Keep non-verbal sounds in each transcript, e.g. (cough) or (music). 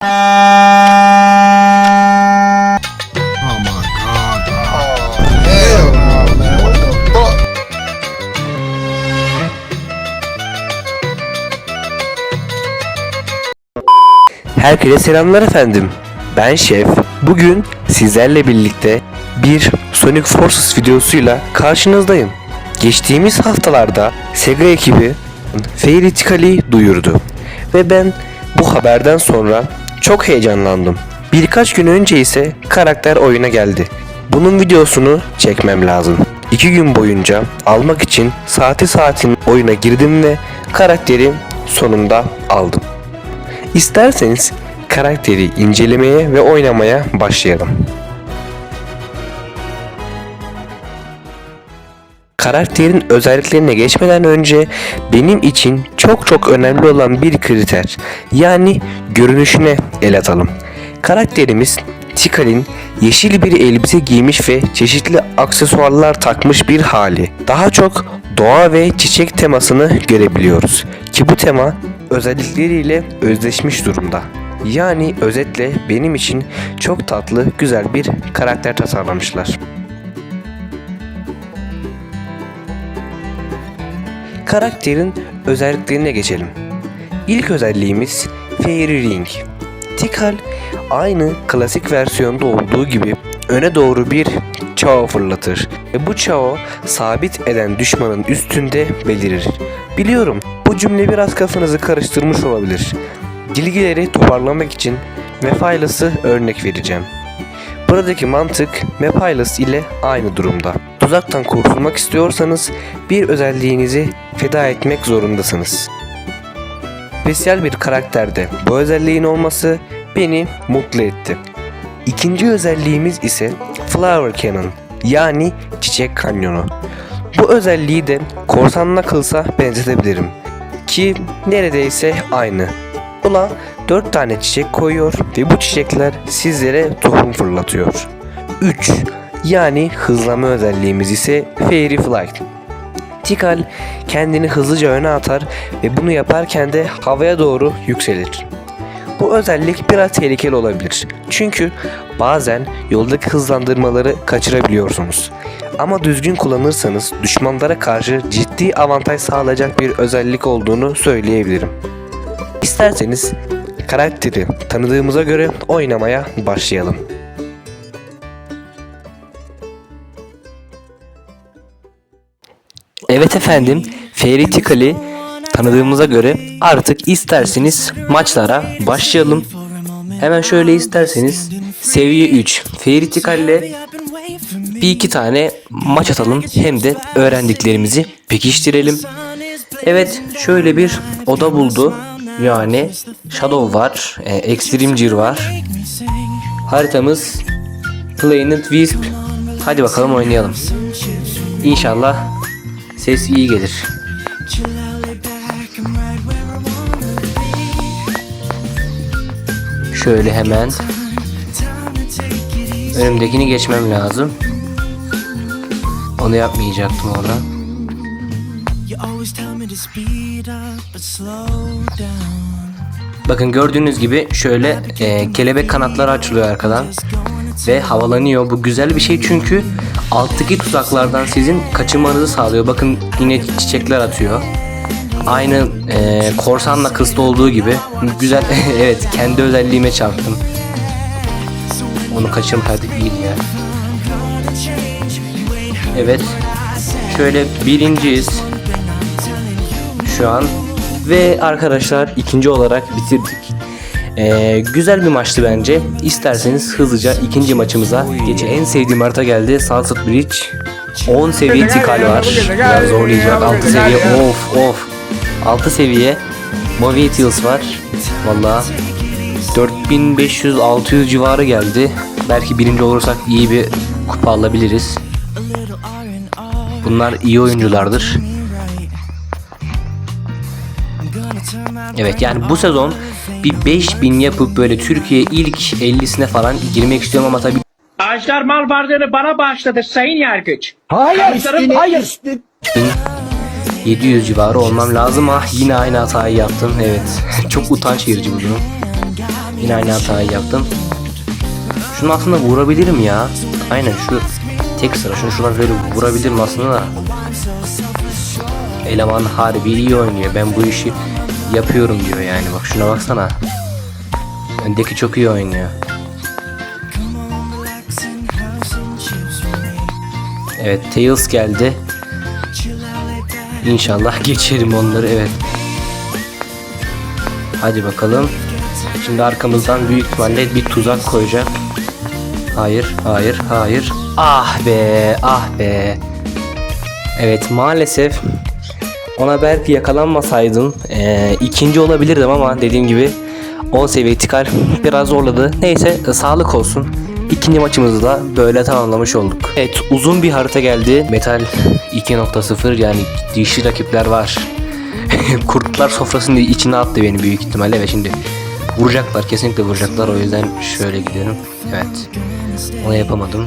Herkese selamlar efendim. Ben Şef. Bugün sizlerle birlikte bir Sonic Forces videosuyla karşınızdayım. Geçtiğimiz haftalarda Sega ekibi Fairy Tical'i duyurdu. Ve ben bu haberden sonra çok heyecanlandım. Birkaç gün önce ise karakter oyuna geldi. Bunun videosunu çekmem lazım. İki gün boyunca almak için saati saatin oyuna girdim ve karakteri sonunda aldım. İsterseniz karakteri incelemeye ve oynamaya başlayalım. Karakterin özelliklerine geçmeden önce benim için çok çok önemli olan bir kriter yani görünüşüne el atalım. Karakterimiz Tikal'in yeşil bir elbise giymiş ve çeşitli aksesuarlar takmış bir hali. Daha çok doğa ve çiçek temasını görebiliyoruz ki bu tema özellikleriyle özleşmiş durumda. Yani özetle benim için çok tatlı, güzel bir karakter tasarlamışlar. Karakterin özelliklerine geçelim. İlk özelliğimiz Fairy Ring. Tikal aynı klasik versiyonda olduğu gibi öne doğru bir çao fırlatır ve bu çao sabit eden düşmanın üstünde belirir. Biliyorum bu cümle biraz kafanızı karıştırmış olabilir. Bilgileri toparlamak için Mephilus'ı örnek vereceğim. Buradaki mantık Mephilas ile aynı durumda. Tuzaktan kurtulmak istiyorsanız bir özelliğinizi feda etmek zorundasınız. Spesiyel bir karakterde bu özelliğin olması beni mutlu etti. İkinci özelliğimiz ise Flower Cannon yani çiçek kanyonu. Bu özelliği de Korsan Knuckles'a benzetebilirim ki neredeyse aynı. Buna 4 tane çiçek koyuyor ve bu çiçekler sizlere tohum fırlatıyor. 3. Yani hızlama özelliğimiz ise Fairy Flight. Tikal kendini hızlıca öne atar ve bunu yaparken de havaya doğru yükselir. Bu özellik biraz tehlikeli olabilir. Çünkü bazen yoldaki hızlandırmaları kaçırabiliyorsunuz. Ama düzgün kullanırsanız düşmanlara karşı ciddi avantaj sağlayacak bir özellik olduğunu söyleyebilirim. İsterseniz karakteri tanıdığımıza göre oynamaya başlayalım. Evet efendim, Fairy Tical'i tanıdığımıza göre artık isterseniz maçlara başlayalım. Hemen şöyle isterseniz seviye 3 Fairy Tical ile bir iki tane maç atalım hem de öğrendiklerimizi pekiştirelim. Evet şöyle bir oda buldu. Yani Shadow var, e, Extreme var. Haritamız Planet Wisp. Hadi bakalım oynayalım. İnşallah ses iyi gelir. Şöyle hemen önümdekini geçmem lazım. Onu yapmayacaktım orada. Bakın gördüğünüz gibi şöyle e, kelebek kanatları açılıyor arkadan ve havalanıyor. Bu güzel bir şey çünkü alttaki tuzaklardan sizin kaçınmanızı sağlıyor. Bakın yine çiçekler atıyor. Aynı e, korsanla kıslı olduğu gibi güzel. (laughs) evet kendi özelliğime çarptım. Onu kaçırmasaydık iyiydi ya. Evet. Şöyle birinciyiz. Şu an. Ve arkadaşlar ikinci olarak bitirdik. Ee, güzel bir maçtı bence. İsterseniz hızlıca ikinci maçımıza geçelim. En sevdiğim harita geldi. Sunset Bridge. 10 seviye tikal var. Biraz zorlayacak. 6 seviye of of. 6 seviye Movie Hills var. Valla 4500-600 civarı geldi. Belki birinci olursak iyi bir kupa alabiliriz. Bunlar iyi oyunculardır. Evet yani bu sezon bir 5000 yapıp böyle Türkiye ilk 50'sine falan girmek istiyorum ama tabii Ağaçlar mal varlığını bana bağışladı sayın yargıç. Hayır, Kamışların- hayır. 700 civarı olmam lazım ah yine aynı hatayı yaptım evet (laughs) çok utanç verici bu durum Yine aynı hatayı yaptım. Şunu aslında vurabilirim ya. Aynen şu tek sıra şunu şuradan böyle vurabilirim aslında da. Eleman harbi iyi oynuyor. Ben bu işi yapıyorum diyor yani. Bak şuna baksana. Öndeki çok iyi oynuyor. Evet Tails geldi. İnşallah geçerim onları evet. Hadi bakalım. Şimdi arkamızdan büyük ihtimalle bir tuzak koyacak. Hayır, hayır, hayır. Ah be, ah be. Evet maalesef ona belki yakalanmasaydım eee, ikinci olabilirdim ama dediğim gibi 10 seviye tikal biraz zorladı. Neyse e, sağlık olsun. İkinci maçımızı da böyle tamamlamış olduk. Evet uzun bir harita geldi. Metal 2.0 yani dişli rakipler var. (laughs) Kurtlar sofrasının içine attı beni büyük ihtimalle ve şimdi vuracaklar kesinlikle vuracaklar o yüzden şöyle gidelim. Evet onu yapamadım.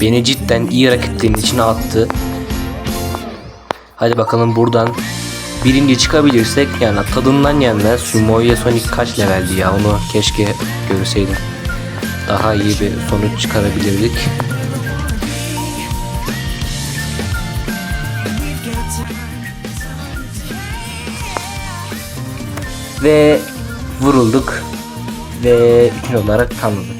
Beni cidden iyi rakiplerin içine attı. Hadi bakalım buradan birinci çıkabilirsek yani tadından yenmez. Şu Moya Sonic kaç leveldi ya onu keşke görseydim. Daha iyi bir sonuç çıkarabilirdik. Ve vurulduk ve üçüncü olarak tamamladık.